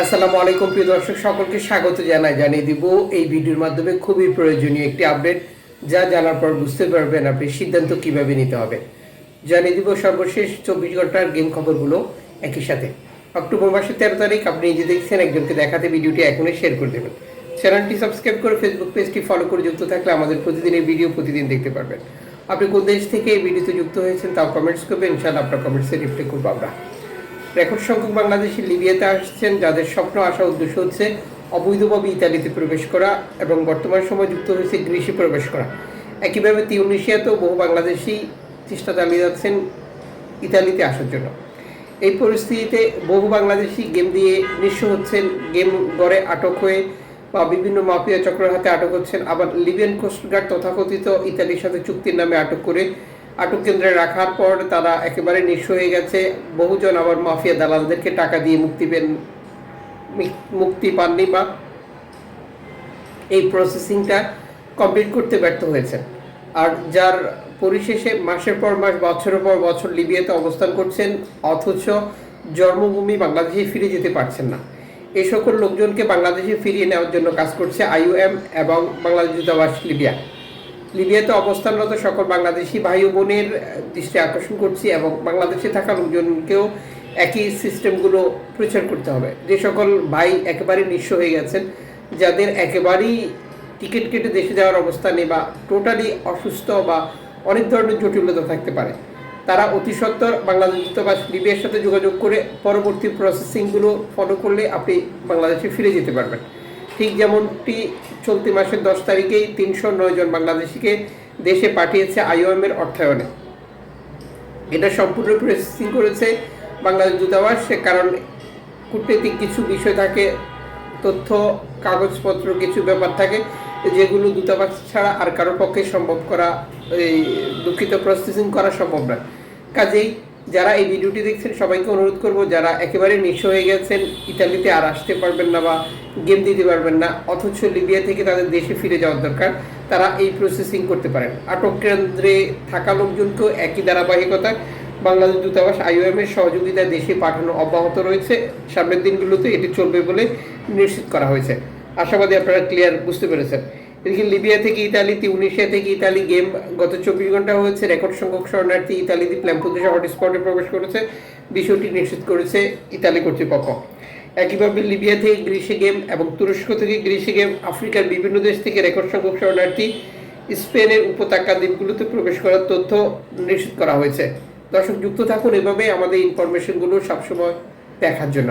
আসসালামু আলাইকুম, প্রিয় দর্শক, সকলকে স্বাগত জানাই, জানিয়ে দিব এই ভিডিওর মাধ্যমে খুবই প্রয়োজনীয় একটি আপডেট, যা জানার পর বুঝতে পারবেন আপনি সিদ্ধান্ত কীভাবে নিতে হবে। জানিয়ে দিব সর্বশেষ চব্বিশ ঘণ্টার গেম খবরগুলো একই সাথে। অক্টোবর মাসের তেরো তারিখ, আপনি নিজে দেখছেন, একজনকে দেখাতে ভিডিওটি এখনই শেয়ার করে দেবেন। চ্যানেলটি সাবস্ক্রাইব করে ফেসবুক পেজটি ফলো করে যুক্ত থাকলে আমাদের প্রতিদিনের ভিডিও প্রতিদিন দেখতে পারবেন। আপনি কোন দেশ থেকে এই ভিডিওতে যুক্ত হয়েছেন, তাও কমেন্টস করবেন, ইনশাআল্লাহ আপনার কমেন্টসে রিপ্লাই করব আমরা। রেকর্ড সংখ্যক বাংলাদেশি লিবিয়াতে আসছেন, যাদের স্বপ্ন আসা উদ্দেশ্য হচ্ছে অবৈধভাবে ইতালিতে প্রবেশ করা এবং বর্তমান সময় যুক্ত হয়েছে গ্রিসে প্রবেশ করা। একইভাবে তিউনিশিয়াতেও বহু বাংলাদেশি চেষ্টা চালিয়ে যাচ্ছেন ইতালিতে আসার জন্য। এই পরিস্থিতিতে বহু বাংলাদেশি গেম দিয়ে নিঃস্ব হচ্ছেন, গেম গড়ে আটক হয়ে বা বিভিন্ন মাফিয়া চক্রের হাতে আটক হচ্ছেন। আবার লিবিয়ান কোস্টগার্ড তথাকথিত ইতালির সাথে চুক্তির নামে আটক করে আটক কেন্দ্রে রাখার পর তারা একেবারে নিঃস্ব হয়ে গেছে। বহুজন আবার মাফিয়া দালালদেরকে টাকা দিয়ে মুক্তি পেন, মুক্তি পাননি বা এই প্রসেসিংটা কমপ্লিট করতে ব্যর্থ হয়েছে আর যার পরিশেষে মাসের পর মাস, বছরের পর বছর লিবিয়াতে অবস্থান করছেন, অথচ জন্মভূমি বাংলাদেশে ফিরে যেতে পারছেন না। এই সকল লোকজনকে বাংলাদেশে ফিরিয়ে নেওয়ার জন্য কাজ করছে আইইউএম এবং বাংলাদেশ দূতাবাস লিবিয়া। লিবিয়াতে অবস্থানরত সকল বাংলাদেশি ভাই বোনের দৃষ্টি আকর্ষণ করছি এবং বাংলাদেশে থাকা লোকজনকেও একই সিস্টেমগুলো প্রচার করতে হবে। যে সকল ভাই একেবারে নিঃস্ব হয়ে গেছেন, যাদের একেবারেই টিকিট কেটে দেশে যাওয়ার অবস্থা নেই বা টোটালি অসুস্থ বা অনেক ধরনের জটিলতা থাকতে পারে, তারা অতি সত্বর বাংলাদেশ দূতাবাস লিবিয়ার সাথে যোগাযোগ করে পরবর্তী প্রসেসিংগুলো ফলো করলে আপনি বাংলাদেশে ফিরে যেতে পারবেন। ঠিক যেমনটি চলতি মাসের দশ তারিখেই তিনশো নয় জন বাংলাদেশিকে দেশে পাঠিয়েছে আইওএম এর অর্থায়নে। এটা সম্পূর্ণ প্রসেসিং করেছে বাংলাদেশ দূতাবাস, সে কারণ কূটনৈতিক কিছু বিষয় থাকে, তথ্য, কাগজপত্র, কিছু ব্যাপার থাকে, যেগুলো দূতাবাস ছাড়া আর কারোর পক্ষে সম্ভব করা, এই দুঃখিত প্রসেসিং করা সম্ভব না। কাজেই যারা এই ভিডিওটি দেখছেন, সবাইকে অনুরোধ করব, যারা একেবারে নিঃস্ব হয়ে গেছেন, ইতালিতে আর আসতে পারবেন না বা গেম দিতে পারবেন না, অথচ লিবিয়া থেকে তাদের দেশে ফিরে যাওয়ার দরকার, তারা এই প্রসেসিং করতে পারেন। আটক কেন্দ্রে থাকা লোকজনকেও একই ধারাবাহিকতায় বাংলাদেশ দূতাবাস, আইওএম এর সহযোগিতায় দেশে পাঠানো অব্যাহত রয়েছে। সামনের দিনগুলোতে এটি চলবে বলে নিশ্চিত করা হয়েছে। আশাবাদী আপনারা ক্লিয়ার বুঝতে পেরেছেন। এদিকে লিবিয়া থেকে ইতালি তিউনিশিয়া থেকে ইতালি, গেম গত চব্বিশ ঘণ্টা হয়েছে। রেকর্ড সংখ্যক শরণার্থী ইতালি দ্বীপ ল্যাম্পুদেশে হটস্পটে প্রবেশ করেছে। বিষয়টি নিশ্চিত করেছে ইতালি কর্তৃপক্ষ। একইভাবে লিবিয়া থেকে গ্রিসে গেম এবং তুরস্ক থেকে গ্রিসে গেম, আফ্রিকার বিভিন্ন দেশ থেকে রেকর্ড সংখ্যক শরণার্থী স্পেনের উপত্যকা দ্বীপগুলোতে প্রবেশ করার তথ্য নিশ্চিত করা হয়েছে। দর্শক, যুক্ত থাকুন এভাবে আমাদের ইনফরমেশনগুলো সবসময় দেখার জন্য।